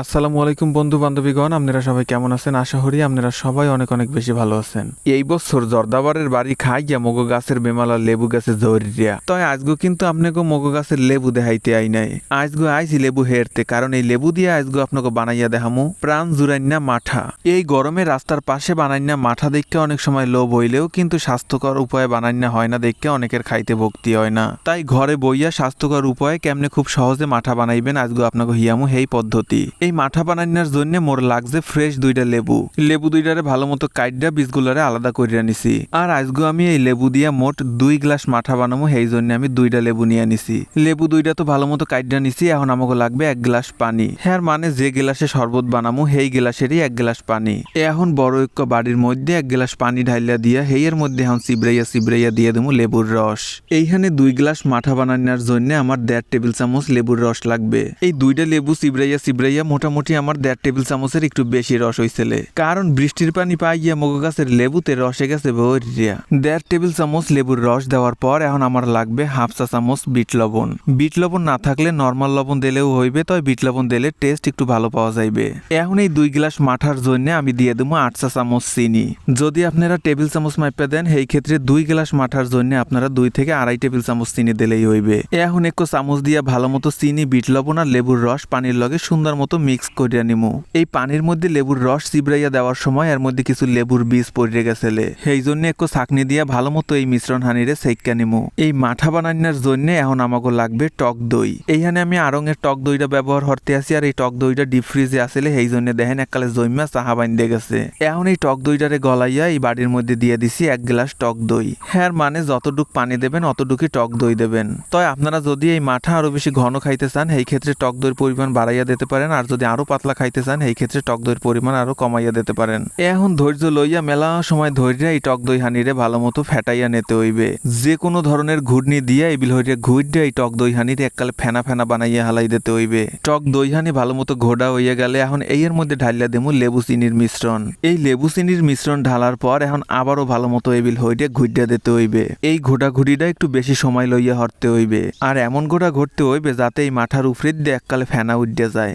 আসসালামু আলাইকুম বন্ধু বান্ধবীগণ, আপনারা সবাই কেমন আছেন? আশা করি আপনারা সবাই অনেক অনেক বেশি ভালো আছেন। এই বছর জর্দাবারের বাড়ি খাই গিয়া মগো গাছের বেমালা লেবু গাছে জরিয়া তয় আজগো কিন্তু আপনাকে মগো গাছের লেবু দেখাইতে আই নাই। আজগো আইছি লেবু হেরতে, কারণ এই লেবু দিয়ে আজগো আপনাকে বানাইয়া দেখামু। প্রাণ জুরাইনা মাঠা। এই গরমে রাস্তার পাশে বানাইনা মাঠা দেখতে অনেক সময় লোভ হইলেও কিন্তু স্বাস্থ্যকর উপায়ে বানাইনা হয় না দেখতে অনেকের খাইতে ভক্তি হয় না। তাই ঘরে বইয়া স্বাস্থ্যকর উপায়ে কেমনে খুব সহজে মাঠা বানাইবেন আজগো আপনাকে হিয়ামু হেই পদ্ধতি। এই মাঠা বানাইনার জন্য মোর লাগছে ফ্রেশ দুইটা লেবু। লেবু দুইটারে ভালো মতো কাইডা বীজগুলারে আলাদা করিয়া নিছি। আর আজগো আমি এই লেবু দিয়া মোট দুই গ্লাস মাঠা বানাবো সেই জন্য আমি দুইটা লেবু নিয়ে নিছি। লেবু দুইটা তো ভালো মতো কাইডা নিছি, এখন আমাকে লাগবে এক গ্লাস পানি। হ্যাঁ মানে যে গেলাসে শরবত বানামু, সেই গেলাসেরই এক গ্লাস পানি। এখন বড় ঐক্য বাড়ির মধ্যে এক গ্লাস পানি ঢাইলা দিয়া হেয়ের মধ্যে এখন সিবরাইয়া সিবরাইয়া দিয়ে দেবো লেবুর রস। এইখানে দুই গ্লাস মাঠা বানানোর জন্য আমার দেড় টেবিল চামচ লেবুর রস লাগবে। এই দুইটা লেবু সিবরাইয়া সিবরাইয়া মোটামুটি আমার দেড় টেবিল চামচের একটু বেশি রস হইছিলে কারণ বৃষ্টির পানি পাইয়া মগো গাছের লেবুতে রসে গেছে ভরিয়া দেড় টেবিল চামচ লেবুর রস দেওয়ার পর এখন আমার লাগবে হাফ চা চামচ বিট লবণ। বিট লবণ না থাকলে নর্মাল লবণ দিলেও হইবে, তবে বিট লবণ দিলে টেস্ট একটু ভালো পাওয়া যাইবে। এখন এই দুই গ্লাস মাঠার জন্য আমি দিয়ে দেবো আট চা চামচ চিনি। যদি আপনারা টেবিল চামচ মাইপা দেন, সেই ক্ষেত্রে দুই গ্লাস মাঠার জন্য আপনারা দুই থেকে আড়াই টেবিল চামচ চিনি দিলেই হইবে। এখন একটু চামচ দিয়া ভালো মতো চিনি, বিট লবণ আর লেবুর রস পানির লগে সুন্দর মতো মিক্স করিয়া নিমু এই পানির মধ্যে লেবুর রস চিবড়াইয়া দেওয়ার সময় এর মধ্যে কিছু লেবুর বীজ পড়ে গেছিলে সেই জন্য একটু ছাকনি দিয়া ভালো মতো এই মিশ্রণ হানিরে সেক্কা নিমু এই মাঠা বানানোর জন্য এখন আমাকে লাগবে টক দই। এইখানে আমি আরঙের টক দইটা ব্যবহার করতে আসি আর এই টক দইটা ডিপ ফ্রিজে আসলে সেই জন্য দেখেন এককালে জৈমা চাহা বাইন্দে গেছে। এখন এই টক দইটারে গলাইয়া এই বাড়ির মধ্যে দিয়ে দিছি এক গ্লাস টক দই। হ্যাঁ মানে যতটুক পানি দেবেন অতটুকুই টক দই দেবেন। তবে আপনারা যদি এই মাঠা আরও বেশি ঘন খাইতে চান, সেই ক্ষেত্রে টক দইয়ের পরিমাণ বাড়াইয়া দিতে পারেন। আর যদি আরও পাতলা খাইতে চান এই ক্ষেত্রে টক দইয়ের পরিমাণ আরও কমাইয়া দিতে পারেন। এখন ধৈর্য লইয়া মেলা সময় ধৈর্য এই টক দই হানিরে ভালো মতো ফেটাইয়া নিতে হইবে। যে কোনো ধরনের ঘূর্ণি দিয়া এই বিল হইরে ঘুরডে এই টক দই হানিরে এককালে ফেনা ফেনা বানাইয়া হালাই দিতে হইবে। টক দই হানি ভালো মতো ঘোড়া হইয়া গেলে এখন এর মধ্যে ঢালিয়া দেবো লেবু চিনির মিশ্রণ। এই লেবু চিনির মিশ্রণ ঢালার পর এখন আবারও ভালো মতো এই বিল হইরে ঘুরিয়া দিতে হইবে। এই ঘোড়া ঘুরিটা একটু বেশি সময় লইয়া হরতে হইবে। আর এমন ঘোড়া ঘুরতে হইবে যাতে এই মাথার উপরে দিয়ে এককালে ফেনা উঠে যায়।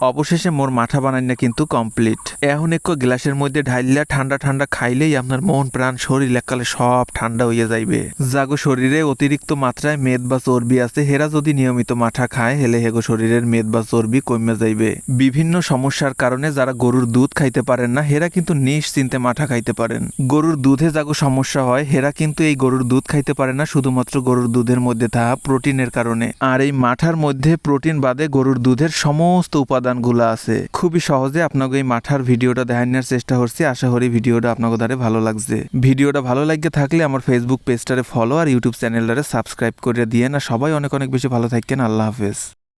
অবশেষে মোর মাথা বানাইনা কিন্তু কমপ্লিট এখন একটু গ্লাসের মধ্যে ঢাইলা ঠান্ডা ঠান্ডা খাইলেই আপনার মন, প্রাণ, শরীর এককালে সব ঠান্ডা হইয়া যাইবে। জাগো শরীরে অতিরিক্ত মাত্রায় মেদ বা চর্বি আছে, হেরা যদি নিয়মিত মাঠা খায়, হেলে হেগো শরীরের মেদ বা চর্বি কমে যাইবে। বিভিন্ন সমস্যার কারণে যারা গরুর দুধ খাইতে পারেন না, হেরা কিন্তু নিশ্চিন্তে মাথা খাইতে পারেন। গরুর দুধে জাগো সমস্যা হয়, হেরা কিন্তু এই গরুর দুধ খাইতে পারে না, শুধুমাত্র গরুর দুধের মধ্যে থাকা প্রোটিনের কারণে। আর এই মাঠার মধ্যে প্রোটিন বাদে গরুর দুধের সমস্ত উপাদানগুলো আছে। খুবই সহজে আপনাকে এই মাঠার ভিডিওটা দেখানোর চেষ্টা করছি। আশা করি ভিডিওটা আপনাকে দ্বারে ভালো লাগছে। ভিডিওটা ভালো লাগে থাকলে আমার ফেসবুক পেজটারে ফলো আর ইউটিউব চ্যানেলটারে সাবস্ক্রাইব করে দিয়ে না সবাই অনেক অনেক বেশি ভালো থাকেন আল্লাহ হাফেজ।